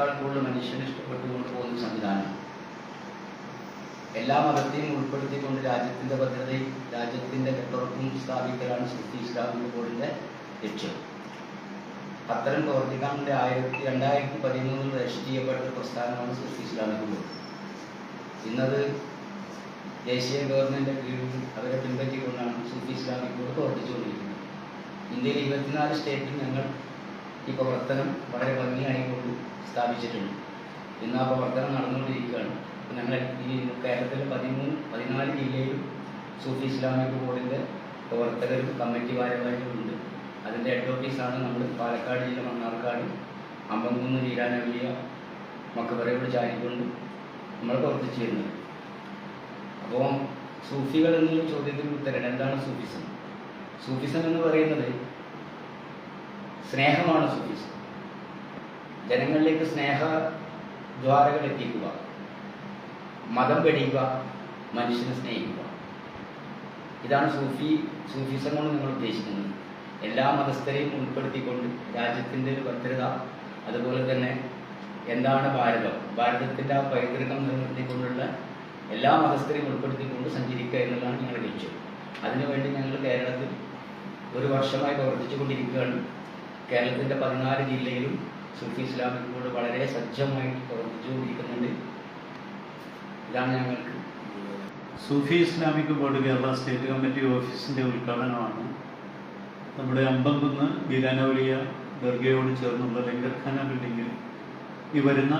മനുഷ്യനേക്കാൾ കൂടുതൽ മനുഷ്യനെ ഇഷ്ടപ്പെട്ടുകൊണ്ട് പോകുന്ന സംവിധാനം. എല്ലാ മതത്തെയും ഉൾപ്പെടുത്തിക്കൊണ്ട് രാജ്യത്തിന്റെ ഭദ്രതയും രാജ്യത്തിന്റെ കെട്ടുറപ്പും സ്ഥാപിക്കലാണ് സുഫി ഇസ്ലാമിക ബോർഡിന്റെ ലക്ഷ്യം. അത്തരം പ്രവർത്തിക്കാൻ വേണ്ടി ആയിരത്തി രണ്ടായിരത്തി പതിമൂന്നിൽ രജിസ്റ്റർ ചെയ്യപ്പെട്ട പ്രസ്ഥാനമാണ് സുഫി ഇസ്ലാമിക ബോർഡ്. ഇന്നത് ദേശീയ ഗവൺമെന്റിന്റെ കീഴിൽ അവരെ പിൻപറ്റിക്കൊണ്ടാണ് സുഫി ഇസ്ലാമിക് ബോർഡ് പ്രവർത്തിച്ചുകൊണ്ടിരിക്കുന്നത്. ഇന്ത്യയിൽ ഇരുപത്തിനാല് സ്റ്റേറ്റിൽ ഞങ്ങൾ ഈ പ്രവർത്തനം വളരെ ഭംഗിയായി കൊണ്ട് സ്ഥാപിച്ചിട്ടുണ്ട്. ഇന്ന് ആ പ്രവർത്തനം നടന്നുകൊണ്ടിരിക്കുകയാണ്. ഞങ്ങൾ ഈ കേരളത്തിലെ പതിമൂന്ന് പതിനാല് ജില്ലയിലും സൂഫി ഇസ്ലാമിക് ബോർഡിന്റെ പ്രവർത്തകരും കമ്മിറ്റി ഭാരവാഹികളുണ്ട് അതിന്റെ ഹെഡ് ഓഫീസാണ് നമ്മൾ പാലക്കാട് ജില്ല മണ്ണാർക്കാട് അമ്പംകുന്ന് വീരാനവലിയ മക്കബറയോട് ചാരിക്കൊണ്ട് നമ്മൾ പ്രവർത്തിച്ചു വരുന്നത്. അപ്പോൾ സൂഫികൾ എന്നുള്ള ചോദ്യത്തിന് ഉത്തരം എന്താണ് സൂഫിസം? സൂഫിസം എന്ന് പറയുന്നത് സ്നേഹമാണ് സൂഫിസം ജനങ്ങളിലേക്ക് സ്നേഹ ദ്വാരകൾ എത്തിക്കുക. മതം വെടിയുക മനുഷ്യനെ സ്നേഹിക്കുക. ഇതാണ് സൂഫി സൂഫിസം കൊണ്ട് നിങ്ങൾ ഉദ്ദേശിക്കുന്നത്. എല്ലാ മതസ്ഥരെയും ഉൾപ്പെടുത്തിക്കൊണ്ട് രാജ്യത്തിന്റെ ഒരു ഭദ്രത അതുപോലെ തന്നെ എന്താണ് ഭാരതം? ഭാരതത്തിന്റെ ആ പൈതൃകം നിലനിർത്തിക്കൊണ്ടുള്ള എല്ലാ മതസ്ഥരെയും ഉൾപ്പെടുത്തിക്കൊണ്ട് സഞ്ചരിക്കുക എന്നുള്ളതാണ് ഞങ്ങളുടെ ലക്ഷ്യം. അതിനുവേണ്ടി ഞങ്ങൾ കേരളത്തിൽ ഒരു വർഷമായി പ്രവർത്തിച്ചു കൊണ്ടിരിക്കുകയാണ് കേരളത്തിന്റെ പതിനാല് ജില്ലയിലും സുഫി ഇസ്ലാമിക് ബോർഡ് വളരെ സജ്ജമായിട്ട് പ്രവർത്തിച്ചുകൊണ്ടിരിക്കുന്നുണ്ട്. ഇതാണ് ഞങ്ങൾക്ക് Sufi Islamic board Kerala state committee ഓഫീസിന്റെ ഉദ്ഘാടനമാണ്. നമ്മുടെ അമ്പംകുന്ന് ബീരാനൗലിയ ദർഗയോട് ചേർന്നുള്ള ലങ്കർഖാന ബിൽഡിങ്ങിൽ ഈ വരുന്ന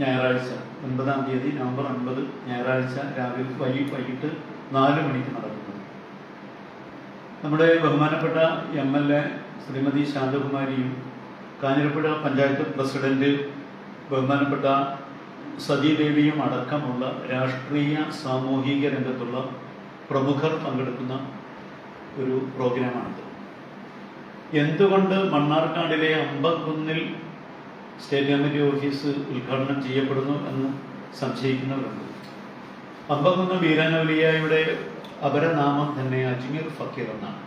ഞായറാഴ്ച ഒൻപതാം തീയതി നവംബർ ഒൻപത് ഞായറാഴ്ച രാവിലെ വൈകി വൈകിട്ട് നാല് മണിക്ക് നടക്കുന്നത് നമ്മുടെ ബഹുമാനപ്പെട്ട എം എൽ എ ശ്രീമതി ശാന്തകുമാരിയും കാഞ്ഞിരപ്പുഴ പഞ്ചായത്ത് പ്രസിഡന്റ് ബഹുമാനപ്പെട്ട സതീദേവിയും അടക്കമുള്ള രാഷ്ട്രീയ സാമൂഹിക രംഗത്തുള്ള പ്രമുഖർ പങ്കെടുക്കുന്ന ഒരു പ്രോഗ്രാമാണിത്. എന്തുകൊണ്ട് മണ്ണാർക്കാടിലെ അമ്പക്കുന്നിൽ സ്റ്റേറ്റ് കമ്മിറ്റി ഓഫീസ് ഉദ്ഘാടനം ചെയ്യപ്പെടുന്നു എന്ന് സംശയിക്കുന്നവരുണ്ട്. അമ്പക്കുന്ന് വീരാനൗലിയായുടെ അപരനാമം തന്നെ അജ്മീർ ഫക്കീർ എന്നാണ്.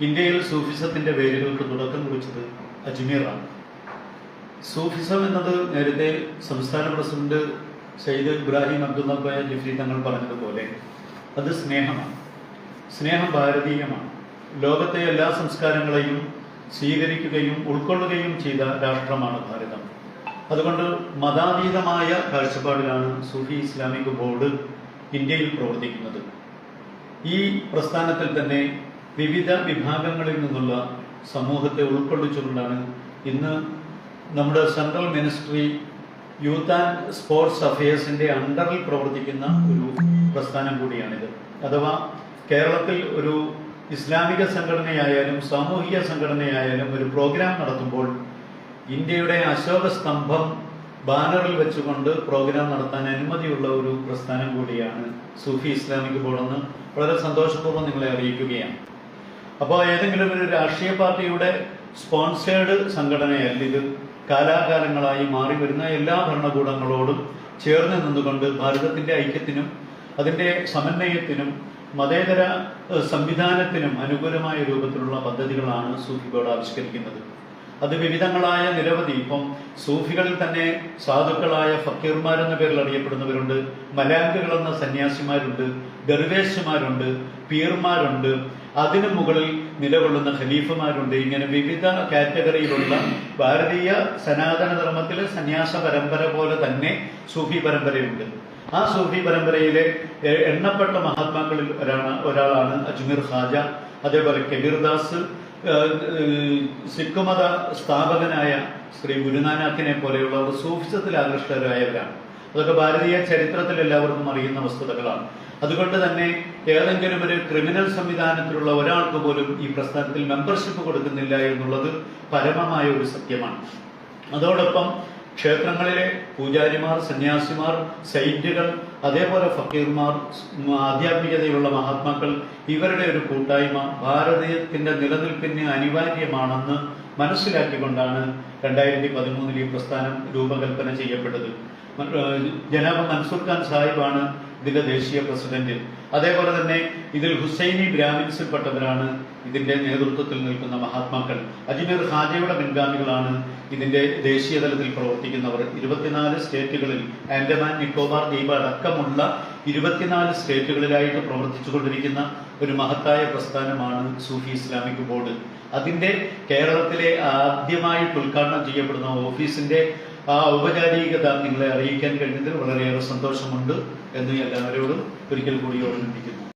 ഇന്ത്യയിൽ സൂഫിസത്തിന്റെ വേരുകൾക്ക് തുടക്കം കുറിച്ചത് അജ്മീറാണ്. സൂഫിസം എന്നത് നേരത്തെ സംസ്ഥാന പ്രസിഡന്റ് സയ്യിദ് ഇബ്രാഹിം അബ്ബാ ജിഫ്രി തങ്ങൾ പറഞ്ഞതുപോലെ അത് സ്നേഹമാണ്. സ്നേഹം ഭാരതീയമാണ്. ലോകത്തെ എല്ലാ സംസ്കാരങ്ങളെയും സ്വീകരിക്കുകയും ഉൾക്കൊള്ളുകയും ചെയ്ത രാഷ്ട്രമാണ് ഭാരതം. അതുകൊണ്ട് മതാതീതമായ കാഴ്ചപ്പാടിലാണ് സൂഫി ഇസ്ലാമിക് ബോർഡ് ഇന്ത്യയിൽ പ്രവർത്തിക്കുന്നത്. ഈ പ്രസ്ഥാനത്തിൽ തന്നെ വിവിധ വിഭാഗങ്ങളിൽ നിന്നുള്ള സമൂഹത്തെ ഉൾക്കൊള്ളിച്ചുകൊണ്ടാണ് ഇന്ന് നമ്മുടെ central ministry youth and sports അഫയേഴ്സിന്റെ അണ്ടറിൽ പ്രവർത്തിക്കുന്ന ഒരു പ്രസ്ഥാനം കൂടിയാണിത്. അഥവാ കേരളത്തിൽ ഒരു ഇസ്ലാമിക സംഘടനയായാലും സാമൂഹിക സംഘടനയായാലും ഒരു പ്രോഗ്രാം നടത്തുമ്പോൾ ഇന്ത്യയുടെ അശോക സ്തംഭം ബാനറിൽ വെച്ചുകൊണ്ട് പ്രോഗ്രാം നടത്താൻ അനുമതിയുള്ള ഒരു പ്രസ്ഥാനം കൂടിയാണ് സൂഫി ഇസ്ലാമിക് ബോർഡ് എന്ന് വളരെ സന്തോഷപൂർവം നിങ്ങളെ അറിയിക്കുകയാണ്. അപ്പോൾ ഏതെങ്കിലും ഒരു രാഷ്ട്രീയ പാർട്ടിയുടെ സ്പോൺസേഡ് സംഘടനയല്ല ഇത്. കാലാകാലങ്ങളായി മാറി വരുന്ന എല്ലാ ഭരണകൂടങ്ങളോടും ചേർന്ന് നിന്നുകൊണ്ട് ഭാരതത്തിന്റെ ഐക്യത്തിനും അതിന്റെ സമന്വയത്തിനും മതേതര സംവിധാനത്തിനും അനുകൂലമായ രൂപത്തിലുള്ള പദ്ധതികളാണ് സൂഫി ബോർഡ് ആവിഷ്കരിക്കുന്നത്. അത് വിവിധങ്ങളായ നിരവധി ഇപ്പം സൂഫികളിൽ തന്നെ സാധുക്കളായ ഫക്കീർമാർ എന്ന പേരിൽ അറിയപ്പെടുന്നവരുണ്ട് മലാങ്കുകൾ എന്ന സന്യാസിമാരുണ്ട് ദർവേശുമാരുണ്ട് പീർമാരുണ്ട്. അതിനു മുകളിൽ നിലകൊള്ളുന്ന ഖലീഫുമാരുണ്ട്. ഇങ്ങനെ വിവിധ കാറ്റഗറിയിലുള്ള ഭാരതീയ സനാതന ധർമ്മത്തിലെ സന്യാസ പരമ്പര പോലെ തന്നെ സൂഫി പരമ്പരയുണ്ട്. ആ സൂഫി പരമ്പരയിലെ എണ്ണപ്പെട്ട മഹാത്മാക്കളിൽ ഒരാളാണ് അജ്മീർ ഖാജ അതേപോലെ കബീർദാസ് സിഖ് മത സ്ഥാപകനായ ശ്രീ ഗുരുനാനാക്കിനെ പോലെയുള്ളവർ സൂഫിസത്തിൽ ആകൃഷ്ടരായവരാണ്. അതൊക്കെ ഭാരതീയ ചരിത്രത്തിൽ എല്ലാവർക്കും അറിയുന്ന വസ്തുതകളാണ്. അതുകൊണ്ട് തന്നെ ഏതെങ്കിലും ഒരു ക്രിമിനൽ സംവിധാനത്തിലുള്ള ഒരാൾക്ക് പോലും ഈ പ്രസ്ഥാനത്തിൽ മെമ്പർഷിപ്പ് കൊടുക്കുന്നില്ല എന്നുള്ളത് പരമമായ ഒരു സത്യമാണ്. അതോടൊപ്പം ക്ഷേത്രങ്ങളിലെ പൂജാരിമാർ സന്യാസിമാർ സൈന്റുകൾ അതേപോലെ ഫക്കീർമാർ ആധ്യാത്മികതയുള്ള മഹാത്മാക്കൾ ഇവരുടെ ഒരു കൂട്ടായ്മ ഭാരതീയത്തിന്റെ നിലനിൽപ്പിന് അനിവാര്യമാണെന്ന് മനസ്സിലാക്കിക്കൊണ്ടാണ് രണ്ടായിരത്തി പതിമൂന്നിൽ ഈ പ്രസ്ഥാനം രൂപകൽപ്പന ചെയ്യപ്പെട്ടത്. ജനാബ് മൻസൂർ ഖാൻ സാഹിബാണ് ഇതിന്റെ ദേശീയ പ്രസിഡന്റ് അതേപോലെ തന്നെ ഇതിൽ ഹുസൈനി ബ്രാഹ്മിൻസിൽപ്പെട്ടവരാണ് ഇതിന്റെ നേതൃത്വത്തിൽ നിൽക്കുന്ന മഹാത്മാക്കൾ. അജ്മീർ ഹാജയുടെ മുൻഗാമികളാണ് ഇതിന്റെ ദേശീയ തലത്തിൽ പ്രവർത്തിക്കുന്നവർ. ഇരുപത്തിനാല് സ്റ്റേറ്റുകളിൽ ആൻഡമാൻ നിക്കോബാർ ദ്വീപ് അടക്കമുള്ള ഇരുപത്തിനാല് സ്റ്റേറ്റുകളിലായിട്ട് പ്രവർത്തിച്ചുകൊണ്ടിരിക്കുന്ന ഒരു മഹത്തായ പ്രസ്ഥാനമാണ് സൂഫി ഇസ്ലാമിക് ബോർഡ്. അതിന്റെ കേരളത്തിലെ ആദ്യമായിട്ട് ഉദ്ഘാടനം ചെയ്യപ്പെടുന്ന ഓഫീസിന്റെ ആ ഔപചാരികത നിങ്ങളെ അറിയിക്കാൻ കഴിഞ്ഞതിൽ വളരെയേറെ സന്തോഷമുണ്ട് എന്ന് എല്ലാവരോടും ഒരിക്കൽ കൂടി ഓർമ്മിപ്പിക്കുന്നു.